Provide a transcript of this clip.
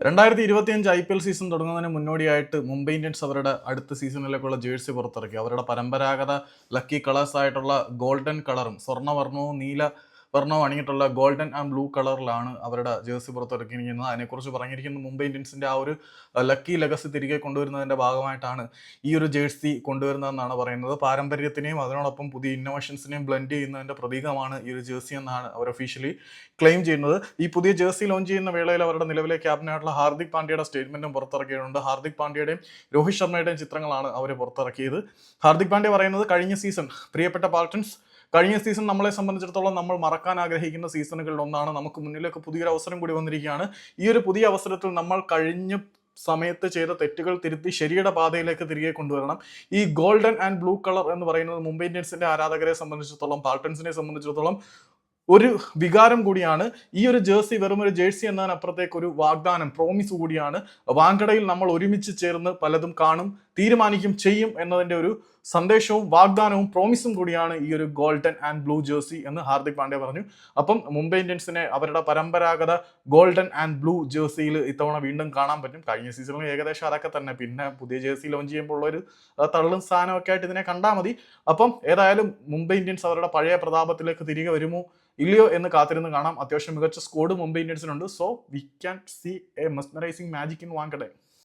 രണ്ടായിരത്തി ഇരുപത്തിയഞ്ച് I P L season തുടങ്ങുന്നതിന് മുന്നോടിയായിട്ട് മുംബൈ ഇന്ത്യൻസ് അവരുടെ അടുത്ത സീസണിലേക്കുള്ള ജേഴ്സി പുറത്തിറക്കി. അവരുടെ പരമ്പരാഗത ലക്കി കളേഴ്സ് ആയിട്ടുള്ള ഗോൾഡൻ കളറും സ്വർണവർണവും നീല വർണവും അണിഞ്ഞിട്ടുള്ള ഗോൾഡൻ ആൻഡ് ബ്ലൂ കളറിലാണ് അവരുടെ ജേഴ്സി പുറത്തിറക്കിയിരിക്കുന്നത് അതിനെക്കുറിച്ച് പറഞ്ഞിരിക്കുന്നത് മുംബൈ ഇന്ത്യൻസിന്റെ ആ ഒരു ലക്കി ലെഗസി തിരികെ കൊണ്ടുവരുന്നതിന്റെ ഭാഗമായിട്ടാണ് ഈ ഒരു ജേഴ്സി കൊണ്ടുവരുന്നതെന്നാണ് പറയുന്നത്. പാരമ്പര്യത്തിനെയും അതിനോടൊപ്പം പുതിയ ഇന്നോവേഷൻസിനെയും ബ്ലെൻഡ് ചെയ്യുന്നതിന്റെ പ്രതീകമാണ് ഈ ഒരു ജേഴ്സി എന്നാണ് അവർ ഒഫീഷ്യലി ക്ലെയിം ചെയ്യുന്നത്. ഈ പുതിയ ജേഴ്സി ലോഞ്ച് ചെയ്യുന്ന വേളയിൽ അവരുടെ നിലവിലെ ക്യാപ്റ്റനായിട്ടുള്ള ഹാർദിക് പാണ്ഡ്യയുടെ സ്റ്റേറ്റ്മെന്റും പുറത്തിറക്കിയിട്ടുണ്ട്. ഹാർദിക് പാണ്ഡ്യയുടെയും രോഹിത് ശർമ്മയുടെയും ചിത്രങ്ങളാണ് അവർ പുറത്തിറക്കിയത്. ഹാർദിക് പാണ്ഡ്യ പറയുന്നത് കഴിഞ്ഞ സീസൺ പ്രിയപ്പെട്ട പാൾട്ടൻസ് കഴിഞ്ഞ സീസൺ നമ്മളെ സംബന്ധിച്ചിടത്തോളം നമ്മൾ മറക്കാൻ ആഗ്രഹിക്കുന്ന സീസണുകളിൽ ഒന്നാണ് നമുക്ക് മുന്നിലേക്ക് പുതിയൊരു അവസരം കൂടി വന്നിരിക്കുകയാണ്. ഈ ഒരു പുതിയ അവസരത്തിൽ നമ്മൾ കഴിഞ്ഞ സമയത്ത് ചെയ്ത തെറ്റുകൾ തിരുത്തി ശരിയുടെ പാതയിലേക്ക് തിരികെ കൊണ്ടുവരണം. ഈ ഗോൾഡൻ ആൻഡ് ബ്ലൂ കളർ എന്ന് പറയുന്നത് മുംബൈ ഇന്ത്യൻസിന്റെ ആരാധകരെ സംബന്ധിച്ചിടത്തോളം പാൾട്ടൻസിനെ സംബന്ധിച്ചിടത്തോളം ഒരു വികാരം കൂടിയാണ്. ഈ ഒരു ജേഴ്സി വെറും ഒരു ജേഴ്സി എന്നതിനപ്പുറത്തേക്ക് ഒരു വാഗ്ദാനം പ്രോമിസ് കൂടിയാണ്. വാങ്കടയിൽ നമ്മൾ ഒരുമിച്ച് ചേർന്ന് പലതും കാണും. തീരുമാനിക്കും ചെയ്യും എന്നതിന്റെ ഒരു സന്ദേശവും വാഗ്ദാനവും പ്രോമിസും കൂടിയാണ് ഈ ഒരു ഗോൾഡൻ ആൻഡ് ബ്ലൂ ജേഴ്സി എന്ന് ഹാർദിക് പാണ്ഡ്യ പറഞ്ഞു. അപ്പം മുംബൈ ഇന്ത്യൻസിനെ അവരുടെ പരമ്പരാഗത ഗോൾഡൻ ആൻഡ് ബ്ലൂ ജേഴ്സിയിൽ ഇത്തവണ വീണ്ടും കാണാൻ പറ്റും. കഴിഞ്ഞ സീസണിൽ ഏകദേശം അതൊക്കെ തന്നെ. പിന്നെ പുതിയ ജേഴ്സി ലോഞ്ച് ചെയ്യുമ്പോൾ ഉള്ളൊരു തള്ളും സ്ഥാനമൊക്കെ ആയിട്ട് ഇതിനെ കണ്ടാൽ മതി. അപ്പം ഏതായാലും മുംബൈ ഇന്ത്യൻസ് അവരുടെ പഴയ പ്രതാപത്തിലേക്ക് തിരികെ വരുമോ ഇല്ലയോ എന്ന് കാത്തിരുന്ന് കാണാം. അത്യാവശ്യം മികച്ച squad Mumbai ഇന്ത്യൻസിനുണ്ട്. So we can see a mesmerising magic in Wankhede